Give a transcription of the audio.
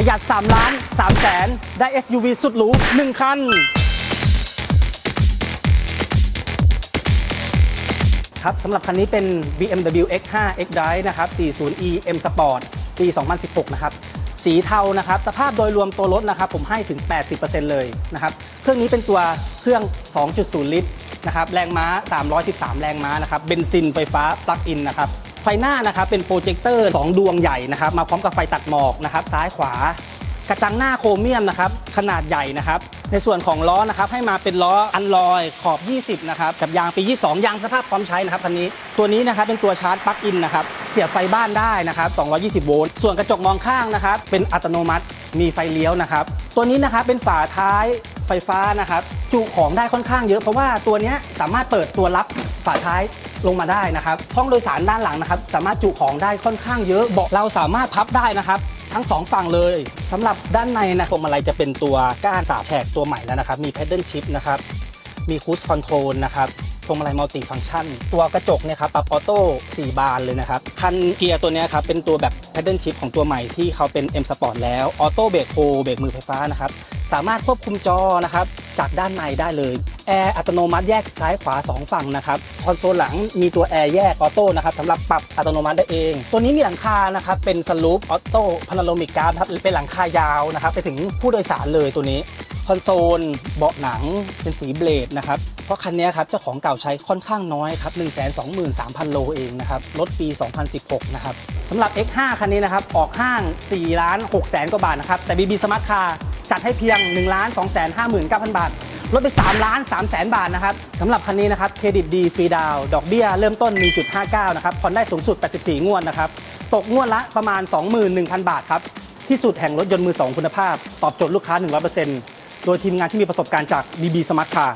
ประหยัด 3 ล้าน3แสนได้ SUV สุดหรู1 คัน ครับสำหรับคันนี้เป็น BMW X5 X Drive นะครับ 40e M Sport ปี 2016 นะครับ สีเทานะครับ สภาพโดยรวมตัวรถนะครับ ผมให้ถึง 80%เลยนะครับ เครื่องนี้เป็นตัวเครื่อง 2.0 ลิตรนะครับ แรงม้า 313 แรงม้านะครับ เบนซินไฟฟ้า ปลั๊กอินนะครับ ไฟหน้านะครับเป็นโปรเจคเตอร์2ดวงใหญ่นะครับมาพร้อมกับไฟตัดหมอกนะครับซ้ายขวากระจังหน้าโครเมียมนะครับขนาดใหญ่นะครับในส่วนของล้อนะครับให้มาเป็นล้ออันลอยขอบ 20 นะครับกับยางปี 22 ยางสภาพพร้อมใช้นะครับคันนี้ ตัวนี้นะครับเป็นตัวชาร์จปลั๊กอินนะครับเสียบไฟบ้านได้นะครับ220 โวลต์ส่วนกระจกมองข้างนะครับเป็นอัตโนมัติมีไฟเลี้ยวนะครับ ตัวนี้นะครับเป็นฝาท้ายไฟฟ้านะครับ จุของได้ค่อนข้างเยอะเพราะว่าตัวนี้สามารถเปิดตัวรับฝาท้ายลงมาได้นะครับห้องโดยสารด้านหลังนะครับ สามารถจุของได้ค่อนข้างเยอะเบาะเราสามารถพับได้นะครับทั้งสองฝั่งเลยสำหรับด้านในนะพวงมาลัยจะเป็นตัวก้านสาแฉกตัวใหม่แล้วนะครับ มี Pedal Shift นะครับ มี Cruise Control นะครับ พวงมาลัยมัลติฟังก์ชัน ตัวกระจกเนี่ยครับปรับออโต้4บานเลยนะครับ คันเกียร์ตัวนี้ครับเป็นตัวแบบแพดเดิลชิพของตัวใหม่ที่เขาเป็น M Sport แล้วออโต้เบรกโฮเบรกมือไฟฟ้านะครับสามารถควบคุมจอนะครับ จากด้านในได้เลยแอร์อัตโนมัติแยกซ้ายขวา 2 ฝั่งนะครับคอนโซลหลังมีตัวแอร์แยกออโต้นะครับสำหรับปรับอัตโนมัติได้เอง ตัวนี้มีหลังคานะครับเป็นสลูปออโต้พาราโลมิกการ์ดครับเป็นหลังคายาวนะครับไปถึงผู้โดยสารเลยตัวนี้คอนโซลเบาะหนังเป็นสีเบลดนะครับเพราะคันนี้ครับเจ้าของเก่าใช้ค่อนข้างน้อยครับ 123,000 โลเองนะครับรถปี 2016 นะครับสำหรับ X5 คันนี้นะครับออกห้าง 4 ล้าน6แสนกว่าบาทนะครับแต่ BB Smart Car จัดให้เพียง1ล้าน2แสน59,000 บาท ลดไป 3 ล้าน3แสนบาทนะครับสำหรับคันนี้นะครับเครดิตดีฟรีดาวดอกเบี้ยเริ่มต้น 1.59 นะครับผ่อนได้สูงสุด 84 งวดนะครับ ตกงวดละประมาณ 21,000 บาทครับ ที่สุดแห่งรถยนต์มือสองคุณภาพ ตอบโจทย์ลูกค้า 100%โดยทีมงานที่มีประสบการณ์จาก BB Smart Car